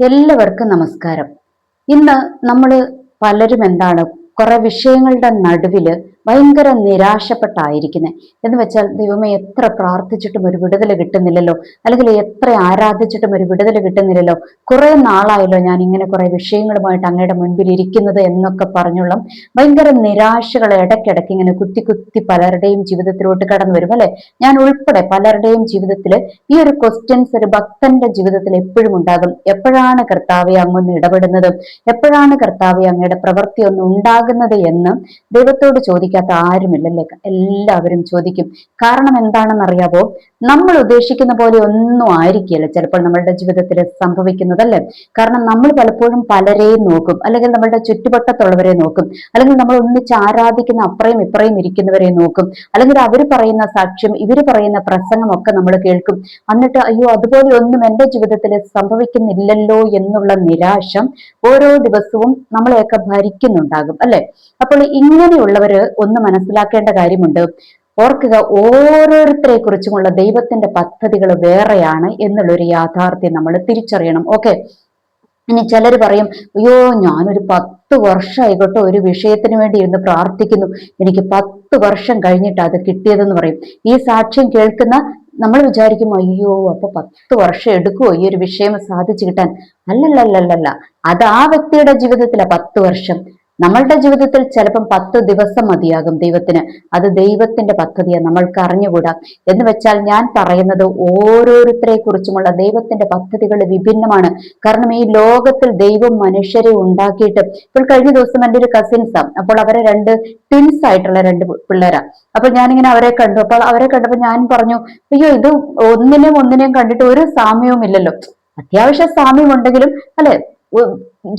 എല്ലാവർക്കും നമസ്കാരം. ഇന്ന് നമ്മൾ പലരും എന്താണ് കുറെ വിഷയങ്ങളുടെ നടുവിൽ ഭയങ്കര നിരാശപ്പെട്ടായിരിക്കുന്നത് എന്ന് വെച്ചാൽ ദൈവമേ എത്ര പ്രാർത്ഥിച്ചിട്ടും ഒരു വിടുതൽ കിട്ടുന്നില്ലല്ലോ. അല്ലെങ്കിൽ എത്ര ആരാധിച്ചിട്ടും ഒരു വിടുതൽ കിട്ടുന്നില്ലല്ലോ. കുറെ നാളായല്ലോ ഞാൻ ഇങ്ങനെ കുറെ വിഷയങ്ങളുമായിട്ട് അങ്ങയുടെ മുൻപിൽ ഇരിക്കുന്നത് എന്നൊക്കെ പറഞ്ഞുള്ള ഭയങ്കര നിരാശകൾ ഇടയ്ക്കിടയ്ക്ക് ഇങ്ങനെ കുത്തി കുത്തി പലരുടെയും ജീവിതത്തിലോട്ട് കടന്നു വരും അല്ലെ? ഞാൻ ഉൾപ്പെടെ പലരുടെയും ജീവിതത്തിൽ ഈ ഒരു ക്വസ്റ്റ്യൻസ് ഒരു ഭക്തന്റെ ജീവിതത്തിൽ എപ്പോഴും ഉണ്ടാകും. എപ്പോഴാണ് കർത്താവെ അങ്ങൊന്ന് ഇടപെടുന്നത്? എപ്പോഴാണ് കർത്താവെ അങ്ങയുടെ പ്രവൃത്തി ഒന്ന് ഉണ്ടാകുന്നത് എന്ന് ദൈവത്തോട് ചോദിക്കും. ചോദിക്കാത്ത ആരുമില്ലല്ലേ എല്ലാവരും ചോദിക്കും കാരണം എന്താണെന്ന് അറിയാവോ നമ്മൾ ഉദ്ദേശിക്കുന്ന പോലെ ഒന്നും ആയിരിക്കില്ല ചിലപ്പോൾ നമ്മളുടെ ജീവിതത്തിൽ സംഭവിക്കുന്നതല്ലേ കാരണം നമ്മൾ പലപ്പോഴും പലരെയും നോക്കും അല്ലെങ്കിൽ നമ്മളുടെ ചുറ്റുവട്ടത്തുള്ളവരെ നോക്കും അല്ലെങ്കിൽ നമ്മൾ ഒന്നിച്ച് ആരാധിക്കുന്ന അപ്പുറയും ഇപ്പുറയും ഇരിക്കുന്നവരെ നോക്കും അല്ലെങ്കിൽ അവർ പറയുന്ന സാക്ഷ്യം ഇവർ പറയുന്ന പ്രസംഗം ഒക്കെ നമ്മൾ കേൾക്കും. എന്നിട്ട് അയ്യോ അതുപോലെ ഒന്നും എന്റെ ജീവിതത്തിൽ സംഭവിക്കുന്നില്ലല്ലോ എന്നുള്ള നിരാശ ഓരോ ദിവസവും നമ്മളെയൊക്കെ ഭരിക്കുന്നുണ്ടാകും അല്ലെ? അപ്പോൾ ഇങ്ങനെയുള്ളവര് ഒന്ന് മനസ്സിലാക്കേണ്ട കാര്യമുണ്ട്. ഓർക്കുക ഓരോരുത്തരെ കുറിച്ചുമുള്ള ദൈവത്തിന്റെ പദ്ധതികൾ വേറെയാണ് എന്നുള്ളൊരു യാഥാർത്ഥ്യം നമ്മൾ തിരിച്ചറിയണം. ഓക്കെ? ഇനി ചിലർ പറയും അയ്യോ ഞാനൊരു പത്ത് വർഷമായിക്കോട്ടെ ഒരു വിഷയത്തിന് വേണ്ടി ഇരുന്ന് പ്രാർത്ഥിക്കുന്നു. എനിക്ക് പത്ത് വർഷം കഴിഞ്ഞിട്ട് അത് കിട്ടിയതെന്ന് പറയും. ഈ സാക്ഷ്യം കേൾക്കുന്ന നമ്മൾ വിചാരിക്കും അയ്യോ അപ്പൊ പത്ത് വർഷം എടുക്കുമോ ഈ ഒരു വിഷയം സാധിച്ചു കിട്ടാൻ? അല്ലല്ലല്ലല്ല. അത് ആ വ്യക്തിയുടെ ജീവിതത്തിലെ പത്ത് വർഷം. നമ്മളുടെ ജീവിതത്തിൽ ചിലപ്പം പത്ത് ദിവസം മതിയാകും ദൈവത്തിന്. അത് ദൈവത്തിന്റെ പദ്ധതിയാണ് നമ്മൾക്ക് അറിഞ്ഞുകൂടാ. എന്ന് വെച്ചാൽ ഞാൻ പറയുന്നത് ഓരോരുത്തരെ കുറിച്ചുമുള്ള ദൈവത്തിന്റെ പദ്ധതികൾ വിഭിന്നമാണ്. കാരണം ഈ ലോകത്തിൽ ദൈവം മനുഷ്യരെ ഉണ്ടാക്കിയിട്ട് ഇപ്പോൾ കഴിഞ്ഞ ദിവസം എന്റെ ഒരു കസിൻസാണ് അപ്പോൾ അവരെ രണ്ട് ട്വിൻസ് ആയിട്ടുള്ള രണ്ട് പിള്ളേരാ. അപ്പോൾ ഞാനിങ്ങനെ അവരെ കണ്ടു. അപ്പോൾ അവരെ കണ്ടപ്പോൾ ഞാൻ പറഞ്ഞു അയ്യോ ഇത് ഒന്നിനെയും ഒന്നിനെയും കണ്ടിട്ട് ഒരു സാമ്യവും ഇല്ലല്ലോ അത്യാവശ്യ സാമ്യം ഉണ്ടെങ്കിലും അല്ലെ?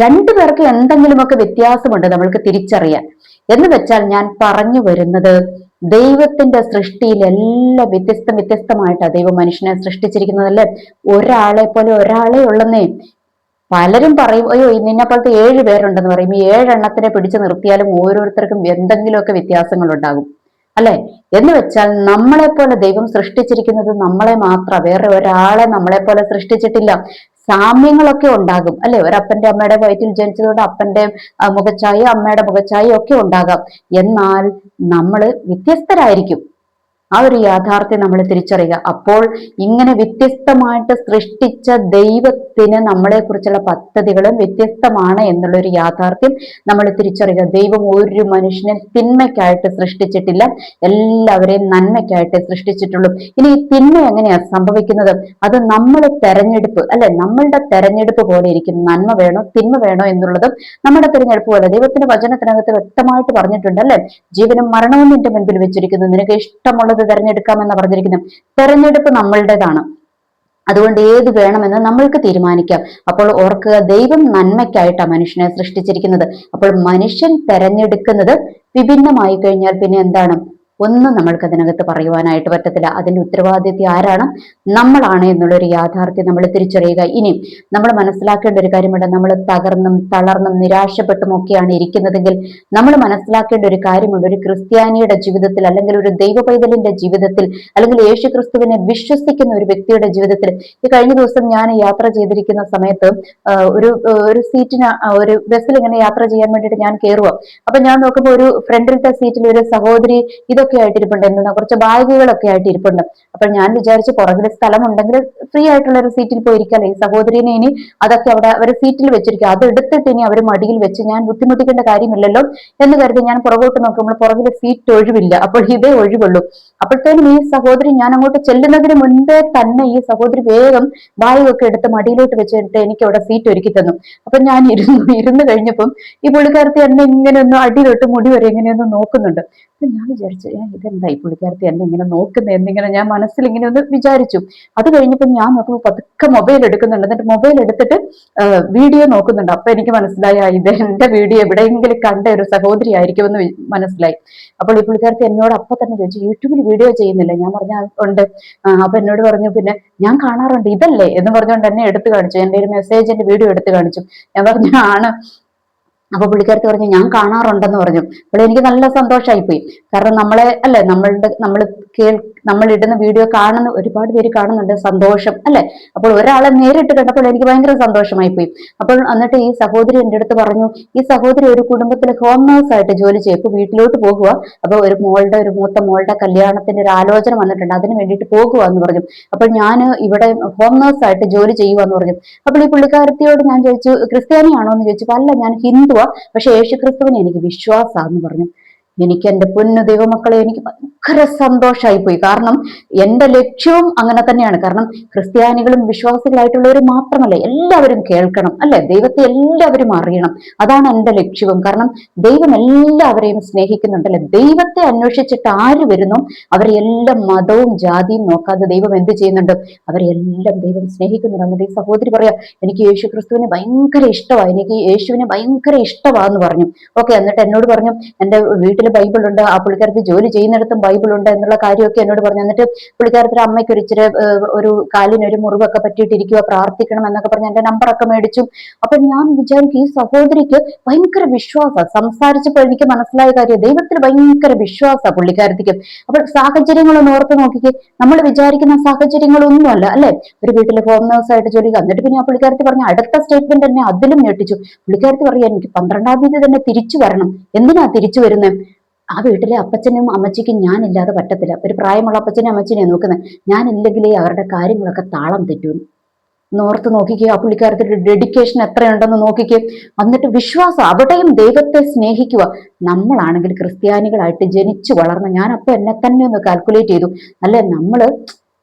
രണ്ടു പേർക്ക് എന്തെങ്കിലുമൊക്കെ വ്യത്യാസമുണ്ട് നമ്മൾക്ക് തിരിച്ചറിയാൻ. എന്ന് വെച്ചാൽ ഞാൻ പറഞ്ഞു വരുന്നത് ദൈവത്തിന്റെ സൃഷ്ടിയിൽ എല്ലാം വ്യത്യസ്ത വ്യത്യസ്തമായിട്ടാണ് ദൈവം മനുഷ്യനെ സൃഷ്ടിച്ചിരിക്കുന്നതല്ലേ ഒരാളെ പോലെ ഒരാളെ ഉള്ളെന്നേ. പലരും പറയും അയ്യോ നിന്നെ പോലത്തെ ഏഴ് പേരുണ്ടെന്ന് പറയും. ഈ ഏഴെണ്ണത്തിനെ പിടിച്ചു നിർത്തിയാലും ഓരോരുത്തർക്കും എന്തെങ്കിലുമൊക്കെ വ്യത്യാസങ്ങൾ ഉണ്ടാകും അല്ലെ? എന്ന് വെച്ചാൽ നമ്മളെ പോലെ ദൈവം സൃഷ്ടിച്ചിരിക്കുന്നത് നമ്മളെ മാത്രം. വേറെ ഒരാളെ നമ്മളെ പോലെ സൃഷ്ടിച്ചിട്ടില്ല. സാമ്യങ്ങളൊക്കെ ഉണ്ടാകും. അല്ലെ? അപ്പന്റെ അമ്മയുടെ വയറ്റിൽ ജനിച്ചതുകൊണ്ട് അപ്പന്റെ മുഖച്ചായ അമ്മയുടെ മുഖച്ചായ ഒക്കെ ഉണ്ടാകാം. എന്നാൽ നമ്മൾ വ്യത്യസ്തരായിരിക്കും. ആ ഒരു യാഥാർത്ഥ്യം നമ്മൾ തിരിച്ചറിയുക. അപ്പോൾ ഇങ്ങനെ വ്യത്യസ്തമായിട്ട് സൃഷ്ടിച്ച ദൈവത്തിന് നമ്മളെ കുറിച്ചുള്ള പദ്ധതികളും വ്യത്യസ്തമാണ് എന്നുള്ള ഒരു യാഥാർത്ഥ്യം നമ്മൾ തിരിച്ചറിയുക. ദൈവം ഒരു മനുഷ്യനെ തിന്മയ്ക്കായിട്ട് സൃഷ്ടിച്ചിട്ടില്ല. എല്ലാവരെയും നന്മയ്ക്കായിട്ട് സൃഷ്ടിച്ചിട്ടുള്ളൂ. ഇനി ഈ തിന്മ എങ്ങനെയാണ് സംഭവിക്കുന്നത്? അത് നമ്മൾ തെരഞ്ഞെടുപ്പ് അല്ലെ? നമ്മളുടെ തെരഞ്ഞെടുപ്പ് പോലെ ഇരിക്കും. നന്മ വേണോ തിന്മ വേണോ എന്നുള്ളതും നമ്മുടെ തെരഞ്ഞെടുപ്പ് പോലെ. ദൈവത്തിന്റെ വചനത്തിനകത്ത് വ്യക്തമായിട്ട് പറഞ്ഞിട്ടുണ്ട് അല്ലെ? ജീവനും മരണവും നിന്റെ മുൻപിൽ വെച്ചിരിക്കുന്നു. നിനക്ക് ഇഷ്ടമുള്ള നല്ലത് തിരഞ്ഞെടുക്കാമെന്ന് പറഞ്ഞിരിക്കുന്നത്. തെരഞ്ഞെടുപ്പ് നമ്മളുടേതാണ്. അതുകൊണ്ട് ഏത് വേണമെന്ന് നമ്മൾക്ക് തീരുമാനിക്കാം. അപ്പോൾ ഓർക്കുക ദൈവം നന്മയ്ക്കായിട്ടാണ് മനുഷ്യനെ സൃഷ്ടിച്ചിരിക്കുന്നത്. അപ്പോൾ മനുഷ്യൻ തെരഞ്ഞെടുക്കുന്നത് വിഭിന്നമായി കഴിഞ്ഞാൽ പിന്നെ എന്താണ്? ഒന്നും നമ്മൾക്ക് അതിനകത്ത് പറയുവാനായിട്ട് പറ്റത്തില്ല. അതിന്റെ ഉത്തരവാദിത്വം ആരാണ്? നമ്മളാണ് എന്നുള്ളൊരു യാഥാർത്ഥ്യം നമ്മൾ തിരിച്ചറിയുക. ഇനിയും നമ്മൾ മനസ്സിലാക്കേണ്ട ഒരു കാര്യമുണ്ട്. നമ്മൾ തകർന്നും തളർന്നും നിരാശപ്പെട്ടും ഒക്കെയാണ് ഇരിക്കുന്നതെങ്കിൽ നമ്മൾ മനസ്സിലാക്കേണ്ട ഒരു കാര്യമുണ്ട്. ഒരു ക്രിസ്ത്യാനിയുടെ ജീവിതത്തിൽ അല്ലെങ്കിൽ ഒരു ദൈവ പൈതലിന്റെ ജീവിതത്തിൽ അല്ലെങ്കിൽ യേശു ക്രിസ്തുവിനെ വിശ്വസിക്കുന്ന ഒരു വ്യക്തിയുടെ ജീവിതത്തിൽ ഈ കഴിഞ്ഞ ദിവസം ഞാൻ യാത്ര ചെയ്തിരിക്കുന്ന സമയത്ത് ഒരു ഒരു സീറ്റിന് ഒരു ബസ്സിൽ ഇങ്ങനെ യാത്ര ചെയ്യാൻ വേണ്ടിയിട്ട് ഞാൻ കയറുക അപ്പൊ ഞാൻ നോക്കുമ്പോൾ ഒരു ഫ്രണ്ടിലത്തെ സീറ്റിൽ ഒരു സഹോദരി ഇത് ഒക്കെ ആയിട്ട് ഇരിപ്പുണ്ട് എന്താ കുറച്ച് ബാഗുകളൊക്കെ ആയിട്ട് ഇരിപ്പുണ്ട് അപ്പൊ ഞാൻ വിചാരിച്ചു പുറകിൽ സ്ഥലം ഉണ്ടെങ്കിൽ ഫ്രീ ആയിട്ടുള്ള ഒരു സീറ്റിൽ പോയിരിക്കാല്ലേ ഈ സഹോദരിനെ ഇനി അതൊക്കെ അവിടെ അവർ സീറ്റിൽ വെച്ചിരിക്കും. അത് എടുത്തിട്ട് ഇനി അവർ മടിയിൽ വെച്ച് ഞാൻ ബുദ്ധിമുട്ടിക്കേണ്ട കാര്യമില്ലല്ലോ എന്ന് കരുതി ഞാൻ പുറകോട്ട് നോക്കുമ്പോൾ പുറകിൽ സീറ്റ് ഒഴിവില്ല. അപ്പോൾ ഇതേ ഒഴിവുള്ളൂ. അപ്പോഴത്തേനും ഈ സഹോദരി ഞാൻ അങ്ങോട്ട് ചെല്ലുന്നതിന് മുൻപേ തന്നെ ഈ സഹോദരി വേഗം വായുവൊക്കെ എടുത്ത് മടിയിലോട്ട് വെച്ചിട്ട് എനിക്ക് അവിടെ സീറ്റ് ഒരുക്കി തന്നു. അപ്പൊ ഞാൻ ഇരുന്നു ഇരുന്ന് കഴിഞ്ഞപ്പം ഈ പുള്ളിക്കാരത്തി എന്നെ ഇങ്ങനെ ഒന്ന് അടിയിലോട്ട് മുടി വരെ ഇങ്ങനെയൊന്ന് നോക്കുന്നുണ്ട്. അപ്പൊ ഞാൻ വിചാരിച്ചു ഞാൻ ഇതെന്താ ഈ പുള്ളിക്കാരത്തി എന്നെ ഇങ്ങനെ നോക്കുന്നത് എന്നിങ്ങനെ ഞാൻ മനസ്സിൽ ഇങ്ങനെ ഒന്ന് വിചാരിച്ചു. അത് കഴിഞ്ഞപ്പോൾ ഞാൻ നോക്കുമ്പോൾ പതുക്കെ മൊബൈൽ എടുക്കുന്നുണ്ട്. എന്നിട്ട് മൊബൈൽ എടുത്തിട്ട് വീഡിയോ നോക്കുന്നുണ്ട്. അപ്പൊ എനിക്ക് മനസ്സിലായി ഇത് എന്റെ വീഡിയോ എവിടെയെങ്കിലും കണ്ട ഒരു സഹോദരി ആയിരിക്കുമെന്ന് മനസ്സിലായി. അപ്പോൾ ഈ പുള്ളിക്കാരത്തി എന്നോട് അപ്പൊ തന്നെ ചോദിച്ചു യൂട്യൂബിൽ വീഡിയോ ചെയ്യുന്നില്ല. ഞാൻ പറഞ്ഞ ഉണ്ട്. അപ്പൊ എന്നോട് പറഞ്ഞു പിന്നെ ഞാൻ കാണാറുണ്ട്. ഇതല്ലേ? എന്ന് പറഞ്ഞുകൊണ്ട് എന്നെ എടുത്തു കാണിച്ചു. എന്റെ ഒരു മെസ്സേജിന്റെ വീഡിയോ എടുത്തു കാണിച്ചു. ഞാൻ പറഞ്ഞു ആണ്. അപ്പൊ പുള്ളിക്കാരത്തി പറഞ്ഞു ഞാൻ കാണാറുണ്ടെന്ന് പറഞ്ഞു. അപ്പോൾ എനിക്ക് നല്ല സന്തോഷമായി പോയി കാരണം നമ്മളെ അല്ലെ നമ്മളുടെ നമ്മൾ കേൾ നമ്മൾ ഇടുന്ന വീഡിയോ കാണുന്ന ഒരുപാട് പേര് കാണുന്നുണ്ട് സന്തോഷം അല്ലെ? അപ്പോൾ ഒരാളെ നേരിട്ട് കണ്ടപ്പോൾ എനിക്ക് ഭയങ്കര സന്തോഷമായി പോയി അപ്പോൾ എന്നിട്ട് ഈ സഹോദരി എന്റെ അടുത്ത് പറഞ്ഞു ഈ സഹോദരി ഒരു കുടുംബത്തിൽ ഹോം നേഴ്സ് ആയിട്ട് ജോലി ചെയ്യും. വീട്ടിലോട്ട് പോകുക അപ്പോൾ ഒരു മോളുടെ ഒരു മൂത്ത മോളുടെ കല്യാണത്തിന്റെ ഒരു ആലോചന വന്നിട്ടുണ്ട്. അതിന് വേണ്ടിയിട്ട് പോകുക എന്ന് പറഞ്ഞു. അപ്പോൾ ഞാൻ ഇവിടെ ഹോം നേഴ്സ് ആയിട്ട് ജോലി ചെയ്യുക എന്ന് പറഞ്ഞു. അപ്പോൾ ഈ പുള്ളിക്കാരത്തിയോട് ഞാൻ ചോദിച്ചു ക്രിസ്ത്യാനിയാണോ? എന്ന് ചോദിച്ചപ്പോൾ അല്ല ഞാൻ ഹിന്ദുവാ പക്ഷെ യേശുക്രിസ്തുവിനെ എനിക്ക് വിശ്വാസമാണെന്ന് പറഞ്ഞു. എനിക്ക് എന്റെ പൊന്നു ദൈവമക്കളെ എനിക്ക് ഭയങ്കര സന്തോഷമായി പോയി കാരണം എന്റെ ലക്ഷ്യവും അങ്ങനെ തന്നെയാണ്. കാരണം ക്രിസ്ത്യാനികളും വിശ്വാസികളായിട്ടുള്ളവർ മാത്രമല്ല എല്ലാവരും കേൾക്കണം അല്ലെ? ദൈവത്തെ എല്ലാവരും അറിയണം. അതാണ് എന്റെ ലക്ഷ്യവും. കാരണം ദൈവം എല്ലാവരെയും സ്നേഹിക്കുന്നുണ്ടല്ലേ ദൈവത്തെ അന്വേഷിച്ചിട്ട് ആര് വരുന്നു? അവരെ എല്ലാം മതവും ജാതിയും നോക്കാതെ ദൈവം എന്ത് ചെയ്യുന്നുണ്ട്? അവരെ എല്ലാം ദൈവം സ്നേഹിക്കുന്നുണ്ട്. എന്നിട്ട് സഹോദരി പറയാം എനിക്ക് യേശു ക്രിസ്തുവിനെ ഭയങ്കര ഇഷ്ടമാണ് എനിക്ക് യേശുവിനെ ഭയങ്കര ഇഷ്ടമാന്ന് പറഞ്ഞു. ഓക്കെ എന്നിട്ട് എന്നോട് പറഞ്ഞു എന്റെ വീട്ടിൽ ബൈബിൾ ഉണ്ട് ആ പുള്ളിക്കാരത്തി ജോലി ചെയ്യുന്നിടത്തും ബൈബിൾ ഉണ്ട് എന്നുള്ള കാര്യമൊക്കെ എന്നോട് പറഞ്ഞു. എന്നിട്ട് പുള്ളിക്കാരത്തിന്റെ അമ്മയ്ക്ക് ഒരു ഇച്ചിരി ഒരു കാലിനൊരു മുറിവൊക്കെ പറ്റിയിട്ടിരിക്കുക പ്രാർത്ഥിക്കണം എന്നൊക്കെ പറഞ്ഞ് എന്റെ നമ്പറൊക്കെ മേടിച്ചു. അപ്പൊ ഞാൻ വിചാരിക്കും ഈ സഹോദരിക്ക് ഭയങ്കര വിശ്വാസം. സംസാരിച്ചപ്പോൾ എനിക്ക് മനസ്സിലായ കാര്യം ദൈവത്തിൽ ഭയങ്കര വിശ്വാസ പുള്ളിക്കാരത്തിക്ക്. അപ്പോൾ സാഹചര്യങ്ങളൊന്നും ഓർത്ത് നോക്കിക്കേ. നമ്മൾ വിചാരിക്കുന്ന സാഹചര്യങ്ങളൊന്നുമല്ല അല്ലെ ഒരു വീട്ടിൽ ഹോം നേഴ്സ് ആയിട്ട് ജോലി എന്നിട്ട് പിന്നെ ആ പുള്ളിക്കാരത്തി പറഞ്ഞ അടുത്ത സ്റ്റേറ്റ്മെന്റ് തന്നെ അതിലും ഞെട്ടിച്ചു. പുള്ളിക്കാരത്തി പറയാ എനിക്ക് പന്ത്രണ്ടാം തീയതി തന്നെ തിരിച്ചു വരണം. എന്തിനാ തിരിച്ചു വരുന്നത് ആ വീട്ടിലെ അപ്പച്ചനും അമ്മച്ചിക്കും ഞാനില്ലാതെ പറ്റത്തില്ല. ഒരു പ്രായമുള്ള അപ്പച്ചനും അമ്മച്ചിനെയാണ് നോക്കുന്നത്. ഞാനില്ലെങ്കിലേ അവരുടെ കാര്യങ്ങളൊക്കെ താളം തെറ്റും. നോർത്ത് നോക്കിക്കുക ആ പുള്ളിക്കാരത്തിന്റെ ഡെഡിക്കേഷൻ എത്രയുണ്ടെന്ന് നോക്കിക്കുക എന്നിട്ട് വിശ്വാസം അവിടെയും ദൈവത്തെ സ്നേഹിക്കുക. നമ്മളാണെങ്കിൽ ക്രിസ്ത്യാനികളായിട്ട് ജനിച്ചു വളർന്ന അപ്പൊ എന്നെ തന്നെ ഒന്ന് കാൽക്കുലേറ്റ് ചെയ്തു. അല്ലെ നമ്മൾ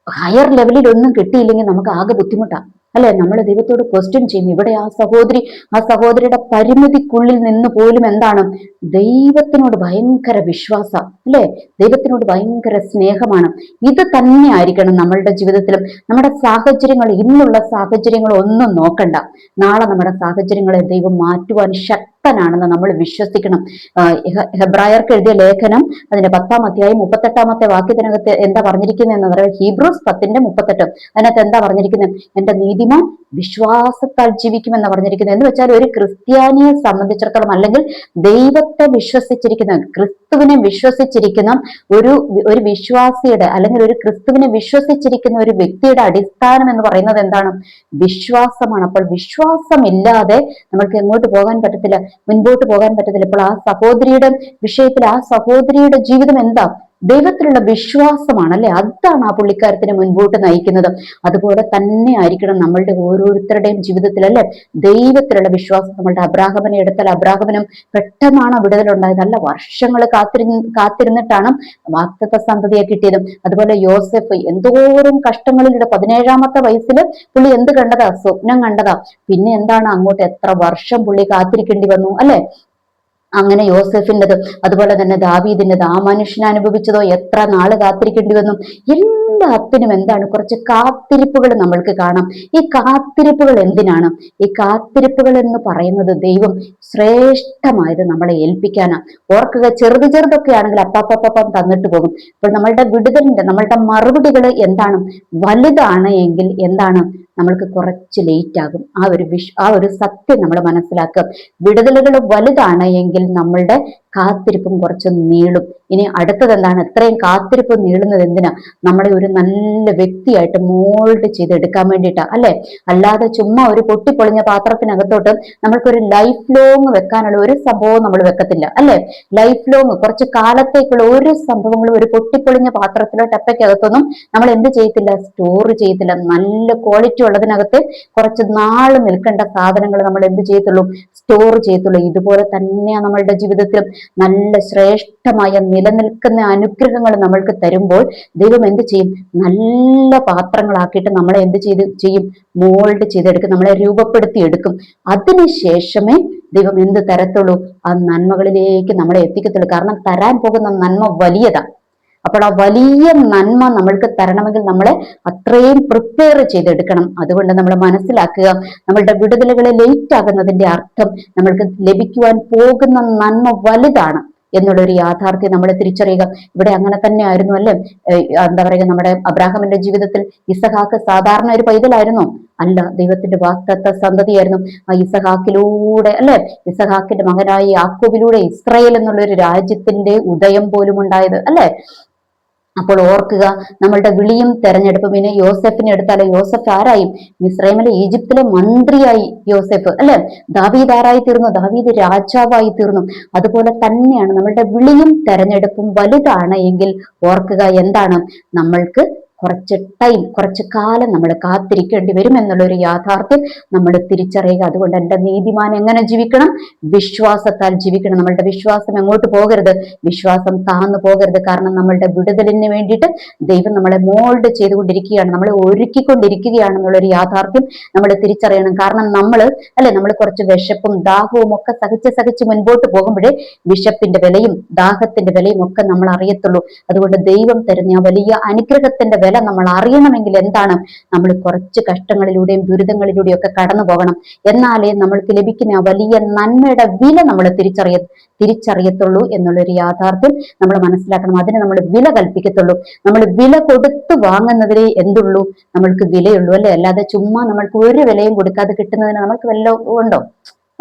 ഹയർ ലെവലിൽ ഒന്നും കിട്ടിയില്ലെങ്കിൽ നമുക്ക് ആകെ ബുദ്ധിമുട്ടാണ് അല്ലെ? നമ്മൾ ദൈവത്തോട് ക്വസ്റ്റ്യൻ ചെയ്യും ഇവിടെ ആ സഹോദരി ആ സഹോദരിയുടെ പരിമിതിക്കുള്ളിൽ നിന്ന് പോലും എന്താണ്? ദൈവത്തിനോട് ഭയങ്കര വിശ്വാസ അല്ലെ? ദൈവത്തിനോട് ഭയങ്കര സ്നേഹമാണ്. ഇത് തന്നെ ആയിരിക്കണം നമ്മളുടെ ജീവിതത്തിലും. നമ്മുടെ സാഹചര്യങ്ങൾ ഇന്നുള്ള സാഹചര്യങ്ങൾ ഒന്നും നോക്കണ്ട. നാളെ നമ്മുടെ സാഹചര്യങ്ങളെ ദൈവം മാറ്റുവാൻ ശക്തനാണെന്ന് നമ്മൾ വിശ്വസിക്കണം. ഹെബ്രായർക്ക് എഴുതിയ ലേഖനം അതിന്റെ പത്താം അധ്യായം മുപ്പത്തെട്ടാമത്തെ വാക്യത്തിനകത്ത് എന്താ പറഞ്ഞിരിക്കുന്നത് എന്ന് പറയുന്നത് ഹീബ്രൂസ് പത്തിന്റെ മുപ്പത്തെട്ട്. അതിനകത്ത് എന്താ പറഞ്ഞിരിക്കുന്നത് എന്റെ നീതിമാൻ വിശ്വാസത്താൽ ജീവിക്കുമെന്ന് പറഞ്ഞിരിക്കുന്നത് എന്ന് വെച്ചാൽ ഒരു ക്രിസ്ത്യാനിയെ സംബന്ധിച്ചിടത്തോളം അല്ലെങ്കിൽ ദൈവത്തെ വിശ്വസിച്ചിരിക്കുന്ന ക്രിസ്തുവിനെ വിശ്വസിച്ചിരിക്കുന്ന ഒരു ഒരു വിശ്വാസിയുടെ അല്ലെങ്കിൽ ഒരു ക്രിസ്തുവിനെ വിശ്വസിച്ചിരിക്കുന്ന ഒരു വ്യക്തിയുടെ അടിസ്ഥാനം എന്ന് പറയുന്നത് എന്താണ്? വിശ്വാസമാണ്. അപ്പോൾ വിശ്വാസമില്ലാതെ നമ്മൾക്ക് എങ്ങോട്ട് പോകാൻ പറ്റത്തില്ല. മുൻപോട്ട് പോകാൻ പറ്റത്തില്ല. ഇപ്പോൾ ആ സഹോദരിയുടെ വിഷയത്തിൽ ആ സഹോദരിയുടെ ജീവിതം എന്താ? ദൈവത്തിലുള്ള വിശ്വാസമാണ് അല്ലെ അതാണ് ആ പുള്ളിക്കാരത്തിനെ മുൻപോട്ട് നയിക്കുന്നത്. അതുപോലെ തന്നെ ആയിരിക്കണം നമ്മളുടെ ഓരോരുത്തരുടെയും ജീവിതത്തിൽ അല്ലെ? ദൈവത്തിലുള്ള വിശ്വാസം. നമ്മളുടെ അബ്രാഹമനെ എടുത്താൽ അബ്രാഹമനും പെട്ടെന്നാണ് വിടുതലുണ്ടായത്. അല്ല വർഷങ്ങൾ കാത്തിരി കാത്തിരുന്നിട്ടാണ് വാക്തത്വ സന്തതിയെ കിട്ടിയത്. അതുപോലെ യോസെഫ് എന്തോരം കഷ്ടങ്ങളിലൂടെ പതിനേഴാമത്തെ വയസ്സിൽ പുള്ളി എന്ത് കണ്ടതാ? സ്വപ്നം കണ്ടതാ. പിന്നെ എന്താണ് അങ്ങോട്ട് എത്ര വർഷം പുള്ളി കാത്തിരിക്കേണ്ടി വന്നു അല്ലെ? അങ്ങനെ യോസഫിന്റെതും അതുപോലെ തന്നെ ദാവീദിന്റെത് ആ മനുഷ്യൻ അനുഭവിച്ചതോ എത്ര നാൾ കാത്തിരിക്കേണ്ടി വന്നു എല്ലാത്തിനും എന്താണ് കുറച്ച് കാത്തിരിപ്പുകൾ നമ്മൾക്ക് കാണാം. ഈ കാത്തിരിപ്പുകൾ എന്തിനാണ്? ഈ കാത്തിരിപ്പുകൾ എന്ന് പറയുന്നത് ദൈവം ശ്രേഷ്ഠമായത് നമ്മളെ ഏൽപ്പിക്കാനാണ് ഓർക്കുക ചെറുത് ചെറുതൊക്കെ ആണെങ്കിൽ അപ്പാപ്പപ്പം തന്നിട്ട് പോകും. അപ്പോൾ നമ്മളുടെ വിടുതലിന്റെ നമ്മളുടെ മറുപടികൾ എന്താണ്? വലുതാണ് എങ്കിൽ എന്താണ്? നമ്മൾക്ക് കുറച്ച് ലേറ്റ് ആകും. ആ ഒരു വിഷ് ആ ഒരു സത്യം നമ്മൾ മനസ്സിലാക്കുക. വിടുതലുകൾ വലുതാണ് എങ്കിൽ നമ്മളുടെ കാത്തിരിപ്പും കുറച്ച് നീളും. ഇനി അടുത്തത് എന്താണ് ഇത്രയും കാത്തിരിപ്പ് നീളുന്നത് എന്തിനാ? നമ്മളെ ഒരു നല്ല വ്യക്തിയായിട്ട് മോൾഡ് ചെയ്തെടുക്കാൻ വേണ്ടിയിട്ടാ അല്ലെ? അല്ലാതെ ചുമ്മാ ഒരു പൊട്ടിപ്പൊളിഞ്ഞ പാത്രത്തിനകത്തോട്ട് നമ്മൾക്കൊരു ലൈഫ് ലോങ് വെക്കാനുള്ള ഒരു സംഭവവും നമ്മൾ വെക്കത്തില്ല അല്ലെ? ലൈഫ് ലോങ് കുറച്ച് കാലത്തേക്കുള്ള ഒരു സംഭവങ്ങളും ഒരു പൊട്ടിപ്പൊളിഞ്ഞ പാത്രത്തിലോ ടപ്പയ്ക്കകത്തൊന്നും നമ്മൾ എന്ത് ചെയ്യത്തില്ല? സ്റ്റോർ ചെയ്യത്തില്ല. നല്ല ക്വാളിറ്റി ഉള്ളതിനകത്ത് കുറച്ച് നാൾ നിൽക്കേണ്ട സാധനങ്ങൾ നമ്മൾ എന്ത് ചെയ്യത്തുള്ളൂ? സ്റ്റോർ ചെയ്യത്തുള്ളൂ ഇതുപോലെ തന്നെയാണ് നമ്മളുടെ ജീവിതത്തിൽ നല്ല ശ്രേഷ്ഠമായ നിലനിൽക്കുന്ന അനുഗ്രഹങ്ങൾ നമ്മൾക്ക് തരുമ്പോൾ ദൈവം എന്ത് ചെയ്യും? നല്ല പാത്രങ്ങളാക്കിയിട്ട് നമ്മളെ എന്ത് ചെയ്ത് ചെയ്യും? മോൾഡ് ചെയ്തെടുക്കും നമ്മളെ രൂപപ്പെടുത്തി എടുക്കും. അതിനുശേഷമേ ദൈവം എന്ത് തരത്തുള്ളൂ? ആ നന്മകളിലേക്ക് നമ്മളെ എത്തിക്കത്തുള്ളൂ. കാരണം തരാൻ പോകുന്ന നന്മ വലിയതാണ് അപ്പോൾ ആ വലിയ നന്മ നമ്മൾക്ക് തരണമെങ്കിൽ നമ്മളെ അത്രയും പ്രിപ്പയർ ചെയ്തെടുക്കണം. അതുകൊണ്ട് നമ്മൾ മനസ്സിലാക്കുക നമ്മളുടെ വിടുതലുകളെ ലേറ്റ് ആകുന്നതിന്റെ അർത്ഥം നമ്മൾക്ക് ലഭിക്കുവാൻ പോകുന്ന നന്മ വലുതാണ് എന്നുള്ളൊരു യാഥാർത്ഥ്യം നമ്മൾ തിരിച്ചറിയുക. ഇവിടെ അങ്ങനെ തന്നെ ആയിരുന്നു അല്ലേ എന്താ പറയുക നമ്മുടെ അബ്രാഹമിന്റെ ജീവിതത്തിൽ ഇസഹാക്ക് സാധാരണ ഒരു പൈതലായിരുന്നു. അല്ല ദൈവത്തിന്റെ വാക്തത്വ സന്തതിയായിരുന്നു. ആ ഇസഹാക്കിലൂടെ അല്ലെ? ഇസഹാക്കിന്റെ മകനായ യാക്കോബിലൂടെ ഇസ്രയേൽ എന്നുള്ള ഒരു രാജ്യത്തിന്റെ ഉദയം പോലും ഉണ്ടായത് അല്ലെ? അപ്പോൾ ഓർക്കുക നമ്മളുടെ വിളിയും തെരഞ്ഞെടുപ്പും. പിന്നെ യോസെഫിനെ എടുത്താലോ? യോസഫ് ആരായും? മിസ്രൈമിലെ ഈജിപ്തിലെ മന്ത്രിയായി യോസഫ് അല്ലെ? ദാവീദ് ആരായി തീർന്നു? ദാവീദ് രാജാവായി തീർന്നു. അതുപോലെ തന്നെയാണ് നമ്മളുടെ വിളിയും തെരഞ്ഞെടുപ്പും വലുതാണ് എങ്കിൽ ഓർക്കുക എന്താണ്? നമ്മൾക്ക് കുറച്ച് ടൈം കുറച്ച് കാലം നമ്മൾ കാത്തിരിക്കേണ്ടി വരും എന്നുള്ള ഒരു യാഥാർത്ഥ്യം നമ്മൾ തിരിച്ചറിയുക. അതുകൊണ്ട് എന്റെ നീതിമാൻ എങ്ങനെ ജീവിക്കണം? വിശ്വാസത്താൽ ജീവിക്കണം. നമ്മളുടെ വിശ്വാസം എങ്ങോട്ട് പോകരുത്? വിശ്വാസം താന്നു പോകരുത്. കാരണം നമ്മളുടെ വിടുതലിന് വേണ്ടിയിട്ട് ദൈവം നമ്മളെ മോൾഡ് ചെയ്തുകൊണ്ടിരിക്കുകയാണ്. നമ്മളെ ഒരുക്കിക്കൊണ്ടിരിക്കുകയാണെന്നുള്ളൊരു യാഥാർത്ഥ്യം നമ്മൾ തിരിച്ചറിയണം. കാരണം നമ്മൾ അല്ലെ നമ്മൾ കുറച്ച് വിശപ്പും ദാഹവും ഒക്കെ സഹിച്ച് സഹിച്ച് മുൻപോട്ട് പോകുമ്പോഴേ വിശപ്പിന്റെ വിലയും ദാഹത്തിന്റെ വിലയും ഒക്കെ നമ്മൾ അറിയത്തുള്ളൂ അതുകൊണ്ട് ദൈവം തരുന്ന ആ വലിയ അനുഗ്രഹത്തിന്റെ വില നമ്മൾ അറിയണമെങ്കിൽ എന്താണ്? നമ്മൾ കുറച്ച് കഷ്ടങ്ങളിലൂടെയും ദുരിതങ്ങളിലൂടെയും ഒക്കെ കടന്നു പോകണം. എന്നാലേ നമ്മൾക്ക് ലഭിക്കുന്ന വലിയ നന്മയുടെ വില നമ്മൾ തിരിച്ചറിയ തിരിച്ചറിയത്തുള്ളൂ എന്നുള്ളൊരു യാഥാർത്ഥ്യം നമ്മൾ മനസ്സിലാക്കണം. അതിന് നമ്മൾ വില കൽപ്പിക്കത്തുള്ളൂ. നമ്മൾ വില കൊടുത്ത് വാങ്ങുന്നതിലേ എന്തുള്ളൂ? നമ്മൾക്ക് വിലയുള്ളൂ അല്ലെ? അല്ലാതെ ചുമ്മാ നമ്മൾക്ക് ഒരു വിലയും കൊടുക്കാതെ കിട്ടുന്നതിന് നമ്മൾക്ക് വല്ല ഉണ്ടോ?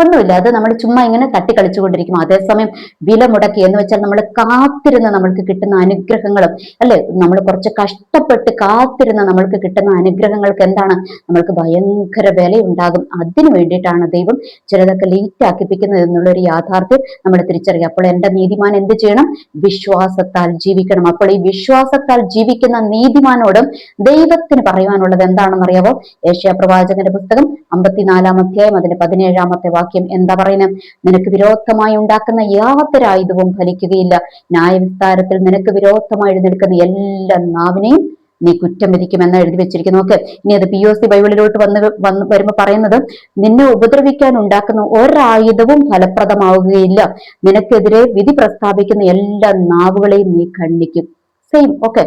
ഒന്നുമില്ല. അത് നമ്മൾ ചുമ്മാ ഇങ്ങനെ തട്ടി കളിച്ചുകൊണ്ടിരിക്കും അതേസമയം വില മുടക്കി എന്ന് വെച്ചാൽ നമ്മൾ കാത്തിരുന്ന് നമ്മൾക്ക് കിട്ടുന്ന അനുഗ്രഹങ്ങളും അല്ലെ? നമ്മൾ കുറച്ച് കഷ്ടപ്പെട്ട് കാത്തിരുന്ന് നമ്മൾക്ക് കിട്ടുന്ന അനുഗ്രഹങ്ങൾക്ക് എന്താണ്? നമ്മൾക്ക് ഭയങ്കര വിലയുണ്ടാകും. അതിനു വേണ്ടിയിട്ടാണ് ദൈവം ചിലതൊക്കെ ലേറ്റ് ആക്കിപ്പിക്കുന്നത് എന്നുള്ള ഒരു യാഥാർത്ഥ്യം നമ്മൾ തിരിച്ചറിയുക. അപ്പോൾ എന്റെ നീതിമാൻ എന്ത് ചെയ്യണം? വിശ്വാസത്താൽ ജീവിക്കണം. അപ്പോൾ ഈ വിശ്വാസത്താൽ ജീവിക്കുന്ന നീതിമാനോടും ദൈവത്തിന് പറയുവാനുള്ളത് എന്താണെന്ന് അറിയാവോ ഏഷ്യ പ്രവാചകന്റെ പുസ്തകം അമ്പത്തിനാലാം അധ്യായം അതിന്റെ പതിനേഴാമത്തെ വാക്യം. എന്താ പറയുന്നത് നിനക്ക് വിരോധമായി ഉണ്ടാക്കുന്ന യാതൊരു ആയുധവും ഫലിക്കുകയില്ല. ന്യായവിസ്താരത്തിൽ നിനക്ക് വിരോധമായി എഴുന്നേൽക്കുന്ന എല്ലാ നാവിനെയും നീ കുറ്റം വിധിക്കുമെന്ന് എഴുതി വെച്ചിരിക്കുന്നു. ഓക്കെ ഇനി അത് പി ഒ സി ബൈബിളിലോട്ട് വന്ന് വന്ന് വരുമ്പോൾ പറയുന്നത് നിന്നെ ഉപദ്രവിക്കാൻ ഉണ്ടാക്കുന്ന ഒരായുധവും ഫലപ്രദമാവുകയില്ല. നിനക്കെതിരെ വിധി പ്രസ്താവിക്കുന്ന എല്ലാ നാവുകളെയും നീ ഖണ്ഡിക്കും. സെയിം ഓക്കെ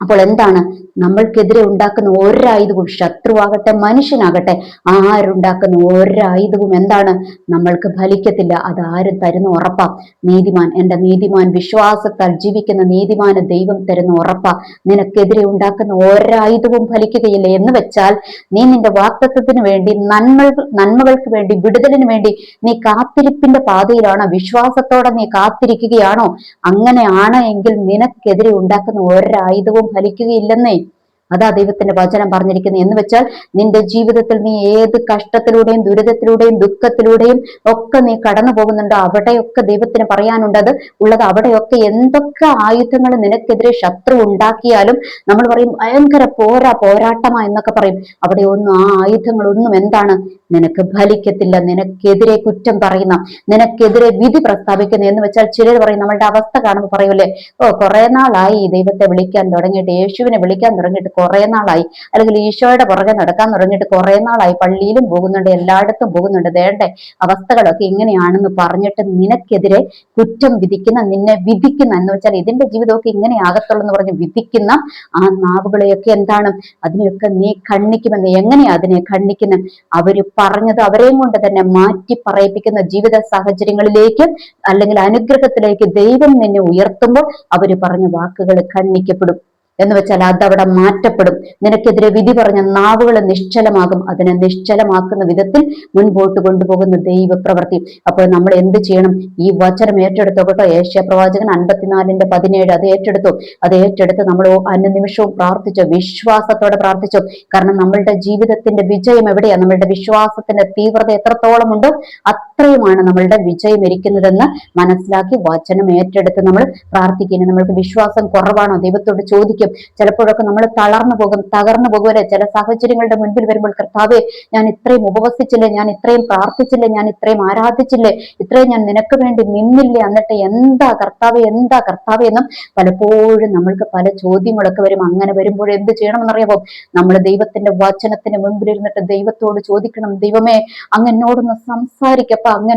അപ്പോൾ എന്താണ് നമ്മൾക്കെതിരെ ഉണ്ടാക്കുന്ന ഒരായുധവും ശത്രുവാകട്ടെ മനുഷ്യനാകട്ടെ ആരുണ്ടാക്കുന്ന ഒരായുധവും എന്താണ്? നമ്മൾക്ക് ഫലിക്കത്തില്ല. അത് ആരും തരുന്ന ഉറപ്പാ? നീതിമാൻ. എന്റെ നീതിമാൻ വിശ്വാസത്താൽ ജീവിക്കുന്ന നീതിമാന് ദൈവം തരുന്ന ഉറപ്പാ. നിനക്കെതിരെ ഉണ്ടാക്കുന്ന ഒരായുധവും ഫലിക്കുകയില്ല എന്ന് വെച്ചാൽ നീ നിന്റെ വാക്തത്വത്തിന് വേണ്ടി നന്മ നന്മകൾക്ക് വേണ്ടി വിടുതലിന് വേണ്ടി നീ കാത്തിരിപ്പിന്റെ പാതയിലാണോ? വിശ്വാസത്തോടെ നീ കാത്തിരിക്കുകയാണോ? അങ്ങനെയാണ് എങ്കിൽ നിനക്കെതിരെ ഉണ്ടാക്കുന്ന ഒരായുധവും ഫലിക്കുകയില്ലെന്നേ അതാ ദൈവത്തിന്റെ വചനം പറഞ്ഞിരിക്കുന്നത് എന്ന് വെച്ചാൽ നിന്റെ ജീവിതത്തിൽ നീ ഏത് കഷ്ടത്തിലൂടെയും ദുരിതത്തിലൂടെയും ദുഃഖത്തിലൂടെയും ഒക്കെ നീ കടന്നു പോകുന്നുണ്ടോ? അവിടെയൊക്കെ ദൈവത്തിന് പറയാനുണ്ടത് ഉള്ളത്. അവിടെയൊക്കെ എന്തൊക്കെ ആയുധങ്ങൾ നിനക്കെതിരെ ശത്രു ഉണ്ടാക്കിയാലും നമ്മൾ പറയും ഭയങ്കര പോരാ പോരാട്ടമാ എന്നൊക്കെ പറയും. അവിടെ ഒന്നും ആ ആയുധങ്ങളൊന്നും എന്താണ് നിനക്ക് ഫലിക്കത്തില്ല നിനക്കെതിരെ കുറ്റം പറയുന്ന നിനക്കെതിരെ വിധി പ്രസ്താവിക്കുന്ന എന്ന് വെച്ചാൽ ചിലർ പറയും നമ്മളുടെ അവസ്ഥ കാണുമ്പോൾ പറയൂലേ ഓ കുറെ നാളായി ദൈവത്തെ വിളിക്കാൻ തുടങ്ങിയിട്ട് യേശുവിനെ വിളിക്കാൻ തുടങ്ങിയിട്ട് കുറെ നാളായി അല്ലെങ്കിൽ ഈശോയുടെ പുറകെ നടക്കാൻ തുടങ്ങിയിട്ട് കുറെ നാളായി പള്ളിയിലും പോകുന്നുണ്ട് എല്ലായിടത്തും പോകുന്നുണ്ട് വേണ്ടേ അവസ്ഥകളൊക്കെ ഇങ്ങനെയാണെന്ന് പറഞ്ഞിട്ട് നിനക്കെതിരെ കുറ്റം വിധിക്കുന്ന നിന്നെ വിധിക്കുന്ന എന്ന് വെച്ചാൽ ഇതിന്റെ ജീവിതമൊക്കെ ഇങ്ങനെ ആകത്തുള്ളൂ എന്ന് പറഞ്ഞ് വിധിക്കുന്ന ആ നാവുകളെയൊക്കെ എന്താണ്? അതിനെയൊക്കെ നീ ഖണ്ഡിക്കുമെന്ന് എങ്ങനെയാ അതിനെ ഖണ്ഡിക്കുന്നത് അവർ പറഞ്ഞത് അവരെയും കൊണ്ട് തന്നെ മാറ്റി പറയിപ്പിക്കുന്ന ജീവിത സാഹചര്യങ്ങളിലേക്ക് അല്ലെങ്കിൽ അനുഗ്രഹത്തിലേക്ക് ദൈവം നിന്നെ ഉയർത്തുമ്പോൾ അവർ പറഞ്ഞ വാക്കുകൾ ഖണ്ഡിക്കപ്പെടും. എന്ന് വെച്ചാൽ അതവിടെ മാറ്റപ്പെടും. നിനക്കെതിരെ വിധി പറഞ്ഞ നാവുകൾ നിശ്ചലമാകും. അതിനെ നിശ്ചലമാക്കുന്ന വിധത്തിൽ മുൻപോട്ട് കൊണ്ടുപോകുന്ന ദൈവപ്രവൃത്തി. അപ്പോൾ നമ്മൾ എന്ത് ചെയ്യണം? ഈ വചനം ഏറ്റെടുത്തോ കേട്ടോ. ഏഷ്യ പ്രവാചകൻ അൻപത്തിനാലിന്റെ പതിനേഴ് അത് ഏറ്റെടുത്തു. അത് ഏറ്റെടുത്ത് നമ്മൾ നിമിഷവും പ്രാർത്ഥിച്ചു. വിശ്വാസത്തോടെ പ്രാർത്ഥിച്ചു. കാരണം നമ്മളുടെ ജീവിതത്തിന്റെ വിജയം എവിടെയാണ് നമ്മളുടെ വിശ്വാസത്തിന്റെ തീവ്രത എത്രത്തോളം ഉണ്ടോ അത്രയുമാണ് നമ്മളുടെ വിജയം ഇരിക്കുന്നതെന്ന് മനസ്സിലാക്കി വചനം ഏറ്റെടുത്ത് നമ്മൾ പ്രാർത്ഥിക്കുന്നു നമ്മൾക്ക് വിശ്വാസം കുറവാണോ? ദൈവത്തോട് ചോദിക്കും ആയിരിക്കും. ചിലപ്പോഴൊക്കെ നമ്മൾ തളർന്നു പോകും തകർന്നു പോകുവരെ ചില സാഹചര്യങ്ങളുടെ മുൻപിൽ വരുമ്പോൾ കർത്താവെ ഞാൻ ഇത്രയും ഉപവസിച്ചില്ലേ? ഞാൻ ഇത്രയും പ്രാർത്ഥിച്ചില്ലേ? ഞാൻ ഇത്രയും ആരാധിച്ചില്ലേ? ഇത്രയും ഞാൻ നിനക്ക് വേണ്ടി നിന്നില്ലേ? എന്നിട്ട് എന്താ കർത്താവ് എന്താ കർത്താവ്? എന്നും പലപ്പോഴും നമ്മൾക്ക് പല ചോദ്യങ്ങളൊക്കെ വരും. അങ്ങനെ വരുമ്പോൾ എന്ത് ചെയ്യണമെന്നറിയാമോ നമ്മൾ ദൈവത്തിന്റെ വചനത്തിന് മുൻപിൽ ഇരുന്നിട്ട് ദൈവത്തോട് ചോദിക്കണം ദൈവമേ അങ്ങ് എന്നോടൊന്ന് സംസാരിക്കപ്പ അങ്ങ്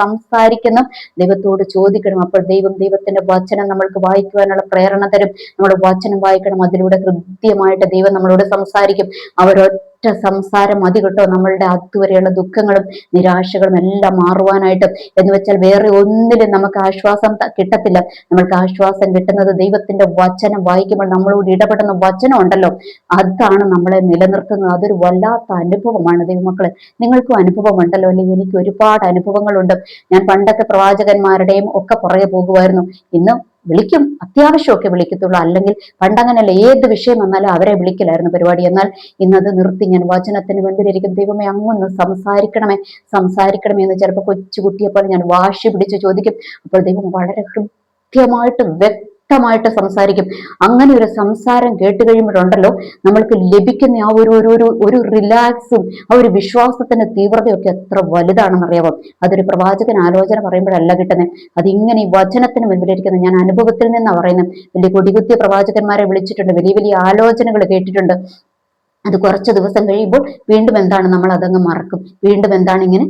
സംസാരിക്കണം. ദൈവത്തോട് ചോദിക്കണം. അപ്പോൾ ദൈവം ദൈവത്തിന്റെ വചനം നമ്മൾക്ക് വായിക്കുവാനുള്ള പ്രേരണ തരും. നമ്മുടെ വചനം വായിക്കണം. അതിലൂടെ കൃത്യമായിട്ട് ദൈവം നമ്മളോട് സംസാരിക്കും. അവരൊറ്റ സംസാരം മതി കേട്ടോ. നമ്മളുടെ അതുവരെയുള്ള ദുഃഖങ്ങളും നിരാശകളും എല്ലാം മാറുവാനായിട്ട്. എന്ന് വെച്ചാൽ വേറെ ഒന്നിലും നമുക്ക് ആശ്വാസം കിട്ടത്തില്ല. നമ്മൾക്ക് ആശ്വാസം കിട്ടുന്നത് ദൈവത്തിന്റെ വചനം വായിക്കുമ്പോൾ നമ്മളോട് ഇടപെടുന്ന വചനം ഉണ്ടല്ലോ. അതാണ് നമ്മളെ നിലനിർത്തുന്നത്. അതൊരു വല്ലാത്ത അനുഭവമാണ് ദൈവമക്കളെ. നിങ്ങൾക്കും അനുഭവമുണ്ടല്ലോ അല്ലെങ്കിൽ എനിക്ക് ഒരുപാട് അനുഭവങ്ങളുണ്ട്. ഞാൻ പണ്ടത്തെ പ്രവാചകന്മാരുടെയും ഒക്കെ പുറകെ പോകുമായിരുന്നു. ഇന്ന് വിളിക്കും. അത്യാവശ്യമൊക്കെ വിളിക്കത്തുള്ളൂ. അല്ലെങ്കിൽ പണ്ടങ്ങനല്ല ഏത് വിഷയം വന്നാലും അവരെ വിളിക്കലായിരുന്നു പരിപാടി. എന്നാൽ ഇന്നത് നിർത്തി ഞാൻ വചനത്തിന് മുൻപിലിരിക്കും ദൈവമേ അങ്ങൊന്ന് സംസാരിക്കണമേ. സംസാരിക്കണമേ എന്ന് ചിലപ്പോൾ കൊച്ചുകുട്ടിയെ ഞാൻ വാശി പിടിച്ച് ചോദിക്കും. അപ്പോൾ ദൈവം വളരെ കൃത്യമായിട്ട് വ്യക്തി വ്യക്തമായിട്ട് സംസാരിക്കും. അങ്ങനെ ഒരു സംസാരം കേട്ട് കഴിയുമ്പോഴുണ്ടല്ലോ നമ്മൾക്ക് ലഭിക്കുന്ന ആ ഒരു ഒരു ഒരു റിലാക്സും ആ ഒരു വിശ്വാസത്തിന്റെ തീവ്രതയൊക്കെ എത്ര വലുതാണെന്നറിയാമോ അതൊരു പ്രവാചകൻ ആലോചന പറയുമ്പോഴല്ല കിട്ടുന്നത് അതിങ്ങനെ ഈ വചനത്തിന് മുൻപിലിരിക്കുന്നത് ഞാൻ അനുഭവത്തിൽ നിന്നാണ് പറയുന്നത് വലിയ കൊടികുത്തിയ പ്രവാചകന്മാരെ വിളിച്ചിട്ടുണ്ട്. വലിയ വലിയ ആലോചനകൾ കേട്ടിട്ടുണ്ട്. അത് കുറച്ച് ദിവസം കഴിയുമ്പോൾ വീണ്ടും എന്താണ് നമ്മൾ അതങ്ങ് മറക്കും. വീണ്ടും എന്താണ് ഇങ്ങനെ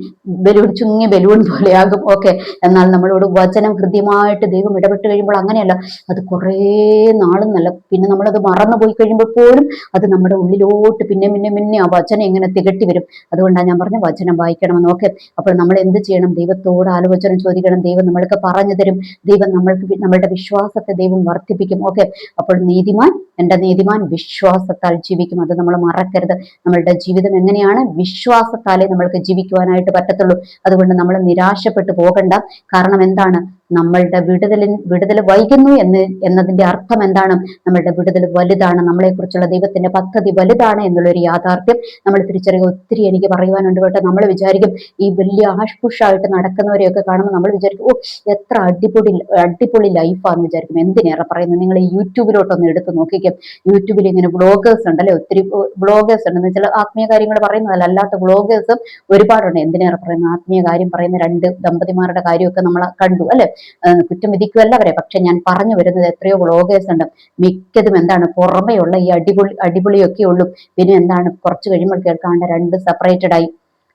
ബലൂൺ ചുങ്ങി ബലൂൺ പോലെയാകും. ഓക്കെ. എന്നാൽ നമ്മളോട് വചനം കൃത്യമായിട്ട് ദൈവം ഇടപെട്ട് കഴിയുമ്പോൾ അങ്ങനെയല്ല. അത് കുറേ നാളും നല്ല പിന്നെ നമ്മളത് മറന്നു പോയി കഴിയുമ്പോൾ പോലും അത് നമ്മുടെ ഉള്ളിലോട്ട് പിന്നെ പിന്നെ പിന്നെ ആ വചനം ഇങ്ങനെ തികട്ടി വരും. അതുകൊണ്ടാണ് ഞാൻ പറഞ്ഞ വചനം വായിക്കണമെന്ന്. ഓക്കെ. അപ്പോൾ നമ്മൾ എന്ത് ചെയ്യണം? ദൈവത്തോട് ആലോചന ചോദിക്കണം. ദൈവം നമ്മൾക്ക് പറഞ്ഞു തരും. ദൈവം നമ്മൾക്ക് നമ്മളുടെ വിശ്വാസത്തെ ദൈവം വർദ്ധിപ്പിക്കും. ഓക്കെ. അപ്പോൾ നീതിമാൻ എന്റെ നീതിമാൻ വിശ്വാസത്താൽ ജീവിക്കും. അത് നമ്മൾ മറക്കരുത്. നമ്മളുടെ ജീവിതം എങ്ങനെയാണ്? വിശ്വാസത്താലേ നമ്മൾക്ക് ജീവിക്കുവാനായിട്ട് പറ്റത്തുള്ളൂ. അതുകൊണ്ട് നമ്മൾ നിരാശപ്പെട്ടു പോകണ്ട. കാരണം എന്താണ്? നമ്മളുടെ വിടുതലിൻ വിടുതൽ വൈകുന്നു എന്ന് എന്നതിന്റെ അർത്ഥം എന്താണ്? നമ്മളുടെ വിടുതൽ വലുതാണ്. നമ്മളെക്കുറിച്ചുള്ള ദൈവത്തിന്റെ പദ്ധതി വലുതാണ് എന്നുള്ളൊരു യാഥാർത്ഥ്യം നമ്മൾ തിരിച്ചറിയുക. ഒത്തിരി എനിക്ക് പറയുവാനുണ്ട് കേട്ടോ. നമ്മൾ വിചാരിക്കും ഈ വലിയ ആഷ്പുഷായിട്ട് നടക്കുന്നവരെയൊക്കെ കാണുമ്പോൾ നമ്മൾ വിചാരിക്കും ഓ എത്ര അടിപൊളി അടിപൊളി ലൈഫാന്ന് വിചാരിക്കും. എന്തിനേറെ പറയുന്നത്? നിങ്ങൾ യൂട്യൂബിലോട്ടൊന്ന് എടുത്ത് നോക്കിക്കും. യൂട്യൂബിൽ ഇങ്ങനെ ബ്ലോഗേഴ്സ് ഉണ്ടല്ലേ ഒത്തിരി ബ്ലോഗേഴ്സ് ഉണ്ടെന്ന് വെച്ചാൽ ആത്മീയ കാര്യങ്ങൾ പറയുന്നതല്ല. അല്ലാത്ത ബ്ലോഗേഴ്സും ഒരുപാടുണ്ട്. എന്തിനേറെ പറയുന്നത്? ആത്മീയ കാര്യം പറയുന്ന രണ്ട് ദമ്പതിമാരുടെ കാര്യമൊക്കെ നമ്മൾ കണ്ടു അല്ലെ? കുറ്റം വിധിക്കുമല്ല അവരെ. പക്ഷെ ഞാൻ പറഞ്ഞു വരുന്നത് എത്രയോ വ്ളോഗേഴ്സ് ഉണ്ട്. മിക്കതും എന്താണ് പുറമെയുള്ള ഈ അടിപൊളി അടിപൊളിയൊക്കെ ഉള്ളൂ പിന്നെ എന്താണ് കുറച്ച് കഴിയുമ്പോൾ കേൾക്കാണ്ട് രണ്ട് സെപ്പറേറ്റഡ് ആയി.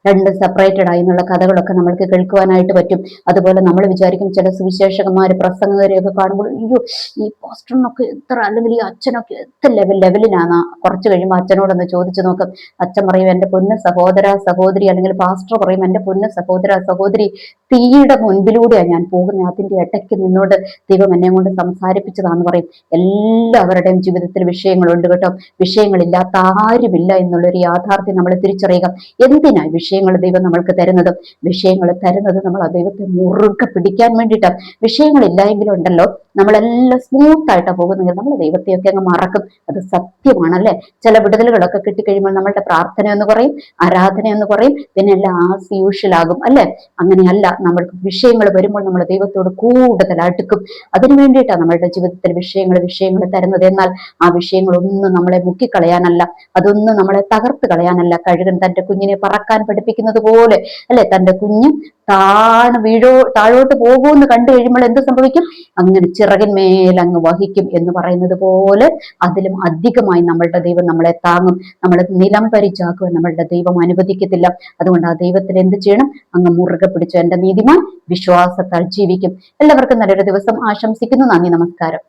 രണ്ട് സെപ്പറേറ്റഡ് ആയി എന്നുള്ള കഥകളൊക്കെ നമ്മൾക്ക് കേൾക്കുവാനായിട്ട് പറ്റും. അതുപോലെ നമ്മൾ വിചാരിക്കും ചില സുവിശേഷകന്മാർ പ്രസംഗകരെയൊക്കെ കാണുമ്പോൾ അയ്യോ ഈ പോസ്റ്ററിനൊക്കെ എത്ര അല്ലെങ്കിൽ ഈ അച്ഛനൊക്കെ എത്ര ലെവൽ ലെവലിലാണ് കുറച്ച് കഴിയുമ്പോൾ അച്ഛനോടൊന്ന് ചോദിച്ചു നോക്കും. അച്ഛൻ പറയും എന്റെ പൊന്ന് സഹോദര സഹോദരി അല്ലെങ്കിൽ പാസ്റ്റർ പറയും എന്റെ പൊന്ന് സഹോദര സഹോദരി തീയുടെ മുൻപിലൂടെയാണ് ഞാൻ പോകുന്നത്. അതിന്റെ ഇടയ്ക്ക് നിന്നോട് ദൈവം എന്നെ കൊണ്ട് സംസാരിപ്പിച്ചതാന്ന് പറയും. എല്ലാവരുടെയും ജീവിതത്തിൽ വിഷയങ്ങളുണ്ട് കേട്ടോ. വിഷയങ്ങളില്ലാത്ത ആരുമില്ല എന്നുള്ളൊരു യാഥാർത്ഥ്യം നമ്മൾ തിരിച്ചറിയുക. എന്തിനാ വിഷയങ്ങൾ ദൈവം നമ്മൾക്ക് തരുന്നതും വിഷയങ്ങൾ തരുന്നത് നമ്മൾ ആ ദൈവത്തെ മുറുകെ പിടിക്കാൻ വേണ്ടിയിട്ടാണ് വിഷയങ്ങളില്ല എങ്കിലുണ്ടല്ലോ നമ്മളെല്ലാം സ്മൂത്തായിട്ടാണ് പോകുന്നത് നമ്മൾ ദൈവത്തെയൊക്കെ അങ്ങ് മറക്കും. അത് സത്യമാണ് അല്ലെ? ചില വിടുതലുകളൊക്കെ കിട്ടിക്കഴിയുമ്പോൾ നമ്മളുടെ പ്രാർത്ഥന എന്ന് പറയും ആരാധന എന്ന് പറയും പിന്നെ എല്ലാം ആസ് യൂഷ്വൽ ആകും അല്ലെ? അങ്ങനെയല്ല നമ്മൾക്ക് വിഷയങ്ങൾ വരുമ്പോൾ നമ്മൾ ദൈവത്തോട് കൂടുതൽ അടുക്കും. അതിനു വേണ്ടിയിട്ടാണ് നമ്മളുടെ ജീവിതത്തിൽ വിഷയങ്ങൾ വിഷയങ്ങൾ തരുന്നത്. എന്നാൽ ആ വിഷയങ്ങളൊന്നും നമ്മളെ മുക്കിക്കളയാനല്ല. അതൊന്നും നമ്മളെ തകർത്ത് കളയാനല്ല. കഴുകൻ തന്റെ കുഞ്ഞിനെ പറക്കാൻ പഠിപ്പിക്കുന്നത് പോലെ അല്ലെ? തന്റെ കുഞ്ഞ് താണ വീഴോ താഴോട്ട് പോകുമെന്ന് കണ്ടു കഴിയുമ്പോൾ എന്ത് സംഭവിക്കും? അങ്ങനെ ചിറകിന്മേൽ അങ്ങ് വഹിക്കും എന്ന് പറയുന്നത് പോലെ അതിലും അധികമായി നമ്മളുടെ ദൈവം നമ്മളെ താങ്ങും. നമ്മളെ നിലം പരിച്ചാക്കുവാൻ നമ്മളുടെ ദൈവം അനുവദിക്കത്തില്ല. അതുകൊണ്ട് ആ ദൈവത്തിന് എന്ത് ചെയ്യണം? അങ്ങ് മുറുകെ പിടിച്ചു എന്റെ നീതിമാൻ വിശ്വാസത്താൽ ജീവിക്കും. എല്ലാവർക്കും നല്ലൊരു ദിവസം ആശംസിക്കുന്നു. നന്ദി നമസ്കാരം.